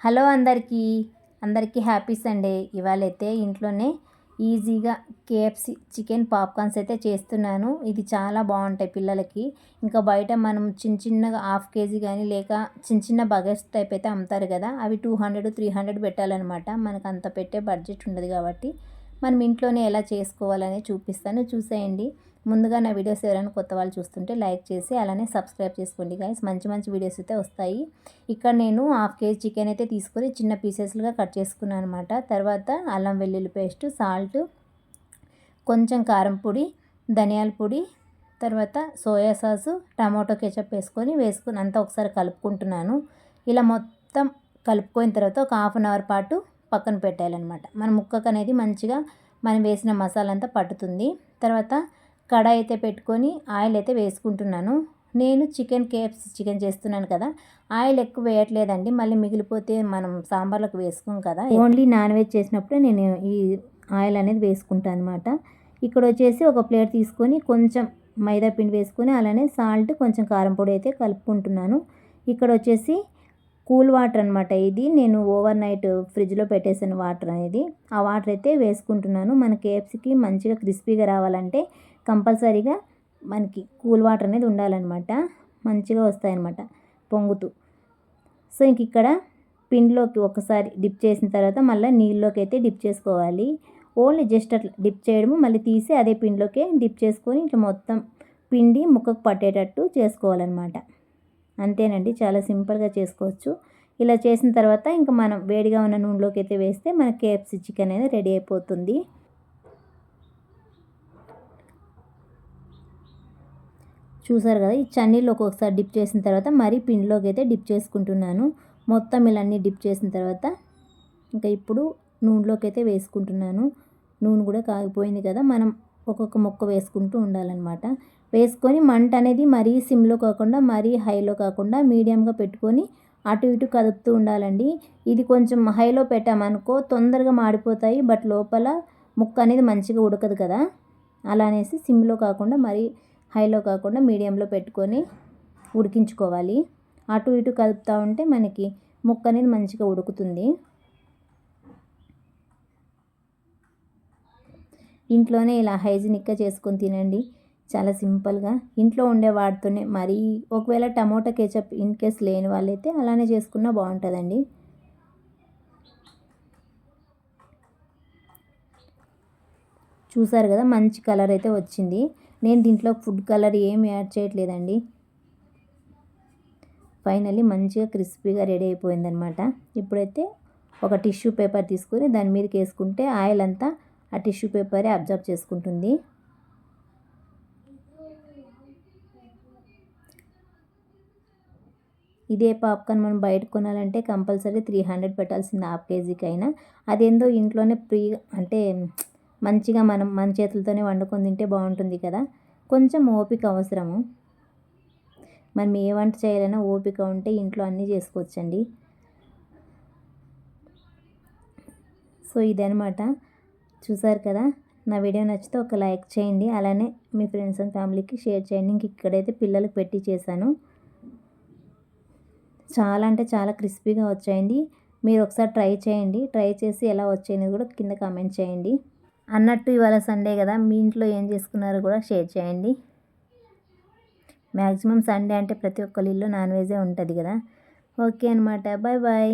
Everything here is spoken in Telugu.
హలో అందరికీ. అందరికీ హ్యాపీ సండే. ఇవాళైతే ఇంట్లోనే ఈజీగా కేఎఫ్సి చికెన్ పాప్కార్న్స్ అయితే చేస్తున్నాను. ఇది చాలా బాగుంటాయి పిల్లలకి. ఇంకా బయట మనం చిన్న చిన్నగా హాఫ్ కేజీ కానీ లేక చిన్న చిన్న బగర్స్ టైప్ అయితే అమ్ముతారు కదా అవి టూ హండ్రెడ్ త్రీ హండ్రెడ్ పెట్టాలన్నమాట. మనకు అంత పెట్టే బడ్జెట్ ఉండదు కాబట్టి మనం ఇంట్లోనే ఎలా చేసుకోవాలనే చూపిస్తాను. చూసేయండి. ముందుగా నా వీడియోస్ ఎవరైనా కొత్త వాళ్ళు చూస్తుంటే లైక్ చేసి అలానే సబ్స్క్రైబ్ చేసుకోండి గాయస్. మంచి మంచి వీడియోస్ అయితే వస్తాయి. ఇక్కడ నేను హాఫ్ కేజీ చికెన్ అయితే తీసుకొని చిన్న పీసెస్లుగా కట్ చేసుకున్నాను అనమాట తర్వాత అల్లం వెల్లుల్లి పేస్ట్ సాల్ట్ కొంచెం కారం పొడి ధనియాల పొడి తర్వాత సోయా సాసు టమాటో కెచప్ వేసుకొని వేసుకుని అంతా ఒకసారి కలుపుకుంటున్నాను. ఇలా మొత్తం కలుపుకున్న తర్వాత ఒక హాఫ్ అన్ అవర్ పాటు పక్కన పెట్టాలన్నమాట. మన ముక్కకు అనేది మంచిగా మనం వేసిన మసాలా అంతా పట్టుతుంది. తర్వాత కడాయి అయితే పెట్టుకొని ఆయిల్ అయితే వేసుకుంటున్నాను. నేను చికెన్ కేఎఫ్సి చికెన్ చేస్తున్నాను కదా ఆయిల్ ఎక్కువ వేయట్లేదండి. మళ్ళీ మిగిలిపోతే మనం సాంబార్లకు వేసుకోం కదా. ఓన్లీ నాన్ వెజ్ చేసినప్పుడే నేను ఈ ఆయిల్ అనేది వేసుకుంటాను అనమాట ఇక్కడ వచ్చేసి ఒక ప్లేట్ తీసుకొని కొంచెం మైదా పిండి వేసుకొని అలానే సాల్ట్ కొంచెం కారం పొడి అయితే కలుపుకుంటున్నాను. ఇక్కడ వచ్చేసి కూల్ వాటర్ అనమాట ఇది. నేను ఓవర్ నైట్ ఫ్రిడ్జ్లో పెట్టేసిన వాటర్ అనేది. ఆ వాటర్ అయితే వేసుకుంటున్నాను. మన కేఎఫ్సీకి మంచిగా క్రిస్పీగా రావాలంటే కంపల్సరీగా మనకి కూల్ వాటర్ అనేది ఉండాలన్నమాట. మంచిగా వస్తాయన్నమాట పొంగుతూ. సో ఇంక ఇక్కడ పిండిలోకి ఒకసారి డిప్ చేసిన తర్వాత మళ్ళీ నీళ్ళలోకి అయితే డిప్ చేసుకోవాలి. ఓన్లీ జస్ట్ అట్లా డిప్ చేయడము మళ్ళీ తీసి అదే పిండిలోకే డిప్ చేసుకొని ఇట్లా మొత్తం పిండి ముక్కకు పట్టేటట్టు చేసుకోవాలన్నమాట. అంతేనండి. చాలా సింపుల్గా చేసుకోవచ్చు. ఇలా చేసిన తర్వాత ఇంకా మనం వేడిగా ఉన్న నూనెలోకి అయితే వేస్తే మన కేఎఫ్సీ చికెన్ అనేది రెడీ అయిపోతుంది. చూసారు కదా ఈ చన్నీళ్ళు ఒక్కొక్కసారి డిప్ చేసిన తర్వాత మరీ పిండిలోకి అయితే డిప్ చేసుకుంటున్నాను. మొత్తం ఇలా అన్నీ డిప్ చేసిన తర్వాత ఇంకా ఇప్పుడు నూనెలోకి అయితే వేసుకుంటున్నాను. నూనె కూడా కాగిపోయింది కదా మనం ఒక్కొక్క మొక్క వేసుకుంటూ ఉండాలన్నమాట. వేసుకొని మంట అనేది మరీ సిమ్లో కాకుండా మరీ హైలో కాకుండా మీడియంగా పెట్టుకొని అటు ఇటు కదుపుతూ ఉండాలండి. ఇది కొంచెం హైలో పెట్టామనుకో తొందరగా మాడిపోతాయి బట్ లోపల ముక్క అనేది మంచిగా ఉడకదు కదా. అలా అనేసి సిమ్లో కాకుండా మరీ హైలో కాకుండా మీడియంలో పెట్టుకొని ఉడికించుకోవాలి. అటు ఇటు కదుపుతూ ఉంటే మనకి ముక్క అనేది మంచిగా ఉడుకుతుంది. ఇంట్లోనే ఇలా హైజీనిక్గా చేసుకొని తినండి. చాలా సింపుల్గా. ఇంట్లో ఉండే వాటితోనే మరీ ఒకవేళ టమోటా కేచప్ ఇన్ కేస్ లేని వాళ్ళైతే అలానే చేసుకున్నా బాగుంటుందండి. చూసారు కదా మంచి కలర్ అయితే వచ్చింది. నేను దీంట్లో ఫుడ్ కలర్ ఏం యాడ్ చేయట్లేదండి. ఫైనల్లీ మంచిగా క్రిస్పీగా రెడీ అయిపోయిందనమాట ఇప్పుడైతే ఒక టిష్యూ పేపర్ తీసుకొని దాని మీదకి వేసుకుంటే ఆయిల్ అంతా ఆ టిష్యూ పేపరే అబ్జర్వ్ చేసుకుంటుంది. ఇదే పాప్కార్న్ మనం బయట కొనాలంటే కంపల్సరీ త్రీ హండ్రెడ్ పెట్టాల్సింది హాఫ్ కేజీకి అయినా అదేందో ఇంట్లోనే ప్రీ అంటే మంచిగా మనం మన చేతులతోనే వండుకొని తింటే బాగుంటుంది కదా. కొంచెం ఓపిక అవసరము. మనం ఏ వంట చేయాలన్నా ఓపిక ఉంటే ఇంట్లో అన్నీ చేసుకోవచ్చండి. సో ఇదనమాట చూసారు కదా? నా వీడియో నచ్చితే ఒక లైక్ చేయండి. అలానే మీ ఫ్రెండ్స్ అండ్ ఫ్యామిలీకి షేర్ చేయండి. ఇంక ఇక్కడైతే పిల్లలకు పెట్టి చేశాను. చాలా అంటే చాలా క్రిస్పీగా వచ్చాయండి. మీరు ఒకసారి ట్రై చేయండి. ట్రై చేసి ఎలా వచ్చాయని కూడా కింద కామెంట్ చేయండి. అన్నట్టు ఇవాళ సండే కదా? మీ ఇంట్లో ఏం చేసుకున్నారో కూడా షేర్ చేయండి. మ్యాక్సిమం సండే అంటే ప్రతి ఒక్కరి ఇల్లు నాన్ వెజే ఉంటుంది కదా? ఓకే అనమాట బాయ్ బాయ్.